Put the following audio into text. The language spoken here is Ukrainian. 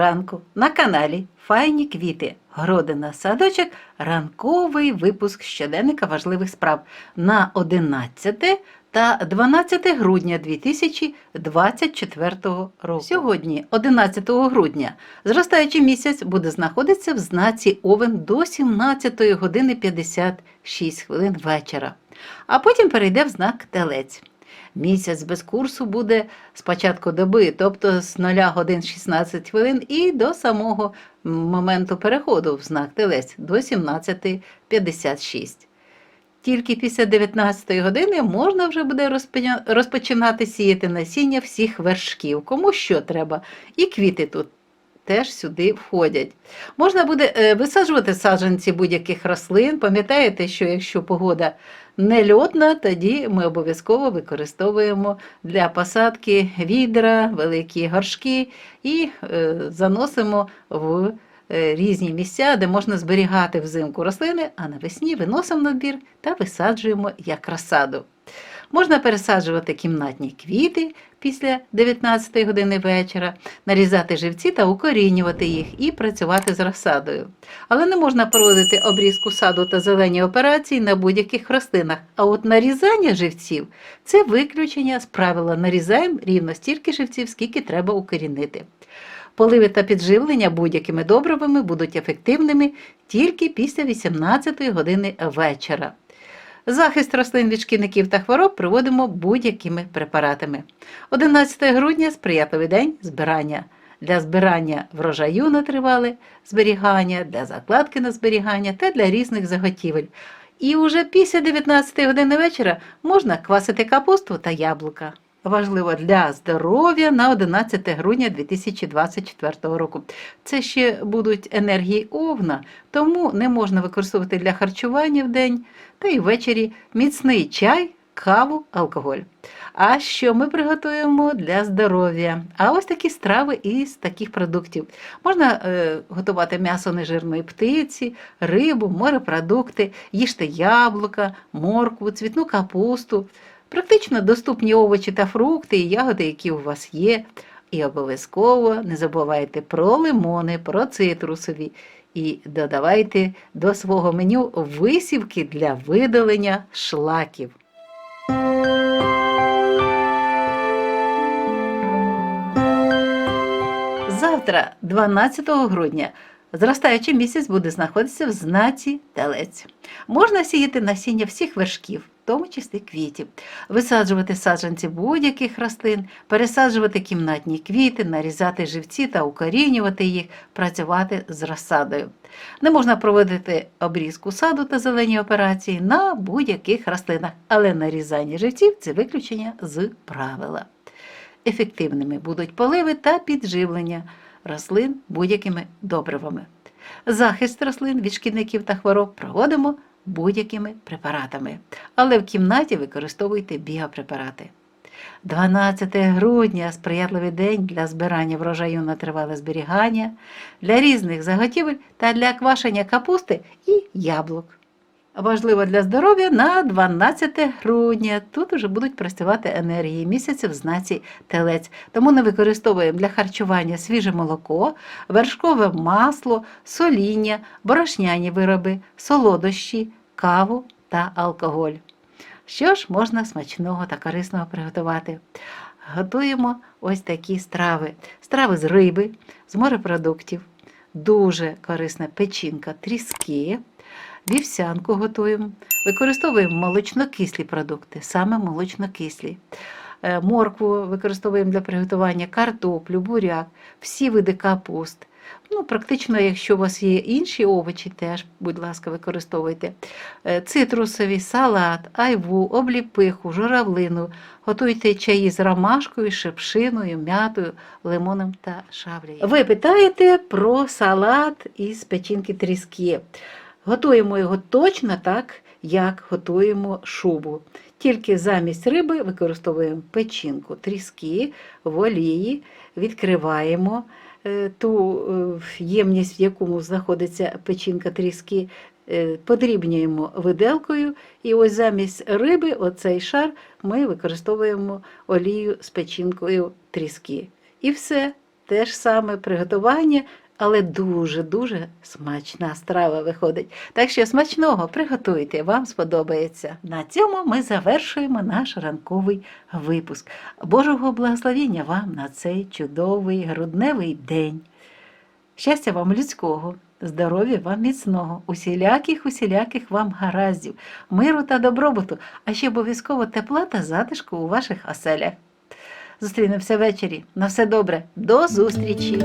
ранку на каналі Файні квіти, Городина Садочок, ранковий випуск щоденника важливих справ на 11 та 12 грудня 2024 року. Сьогодні, 11 грудня, зростаючий місяць буде знаходитися в знаці Овен до 17 години 56 хвилин вечора, а потім перейде в знак Телець. Місяць без курсу буде з початку доби, тобто з 0 годин 16 хвилин і до самого моменту переходу в знак Телець до 17.56. Тільки після 19 години можна вже буде розпочинати сіяти насіння всіх вершків, кому що треба, і квіти тут теж сюди входять. Можна буде е, висаджувати саджанці будь-яких рослин. Пам'ятаєте, що якщо погода нельотна, тоді ми обов'язково використовуємо для посадки відра, великі горшки і е, заносимо в е, різні місця, де можна зберігати взимку рослини, а навесні виносимо на двір та висаджуємо як розсаду. Можна пересаджувати кімнатні квіти після 19 години вечора, нарізати живці та укорінювати їх і працювати з розсадою. Але не можна проводити обрізку саду та зелені операції на будь-яких рослинах. А от нарізання живців це виключення з правила нарізаємо рівно стільки живців, скільки треба укорінити. Поливи та підживлення будь-якими добривами будуть ефективними тільки після 18 години вечора. Захист рослин від шкідників та хвороб проводимо будь-якими препаратами. 11 грудня сприятливий день збирання. Для збирання врожаю на тривале зберігання, для закладки на зберігання та для різних заготівель. І уже після 19 години вечора можна квасити капусту та яблука. Важливо для здоров'я на 11 грудня 2024 року. Це ще будуть енергії овна, тому не можна використовувати для харчування в день та й ввечері міцний чай, каву, алкоголь. А що ми приготуємо для здоров'я? А ось такі страви із таких продуктів. Можна е, готувати м'ясо нежирної птиці, рибу, морепродукти, їжте яблука, моркву, цвітну капусту. Практично доступні овочі та фрукти і ягоди, які у вас є. І обов'язково не забувайте про лимони, про цитрусові. І додавайте до свого меню висівки для видалення шлаків. Завтра, 12 грудня, зростаючий місяць буде знаходитися в знаці телець. Можна сіяти насіння всіх вершків, тому числі квітів, висаджувати саджанці будь-яких рослин, пересаджувати кімнатні квіти, нарізати живці та укорінювати їх, працювати з розсадою. Не можна проводити обрізку саду та зелені операції на будь-яких рослинах, але нарізання живців це виключення з правила. Ефективними будуть поливи та підживлення рослин будь-якими добривами. Захист рослин від шкідників та хвороб проводимо будь-якими препаратами, але в кімнаті використовуйте біопрепарати. 12 грудня сприятливий день для збирання врожаю на тривале зберігання, для різних заготівель та для квашення капусти і яблук. Важливо для здоров'я на 12 грудня. Тут уже будуть працювати енергії місяця в знаці телець. Тому не використовуємо для харчування свіже молоко, вершкове масло, соління, борошняні вироби, солодощі, каву та алкоголь. Що ж можна смачного та корисного приготувати? Готуємо ось такі страви: страви з риби, з морепродуктів, дуже корисна печінка, тріски. Вівсянку готуємо, використовуємо молочнокислі продукти, саме молочнокислі. Е, Моркву використовуємо для приготування, картоплю, буряк, всі види капуст. Ну, Практично, якщо у вас є інші овочі, теж, будь ласка, використовуйте. Е, Цитрусові, салат, айву, обліпиху, журавлину. Готуйте чаї з ромашкою, шипшиною, м'ятою, лимоном та шавлею. Ви питаєте про салат із печінки тріски. Готуємо його точно так, як готуємо шубу. Тільки замість риби використовуємо печінку, тріски в олії, відкриваємо е, ту е, ємність, в якому знаходиться печінка тріски, е, подрібнюємо виделкою, і ось замість риби, оцей шар, ми використовуємо олію з печінкою тріски. І все. те ж саме приготування, але дуже-дуже смачна страва виходить. Так що смачного приготуйте, вам сподобається. На цьому ми завершуємо наш ранковий випуск. Божого благословіння вам на цей чудовий грудневий день. Щастя вам людського, здоров'я вам міцного, усіляких, усіляких вам гараздів, миру та добробуту, а ще обов'язково тепла та затишку у ваших оселях. Зустрінемося ввечері. На все добре. До зустрічі!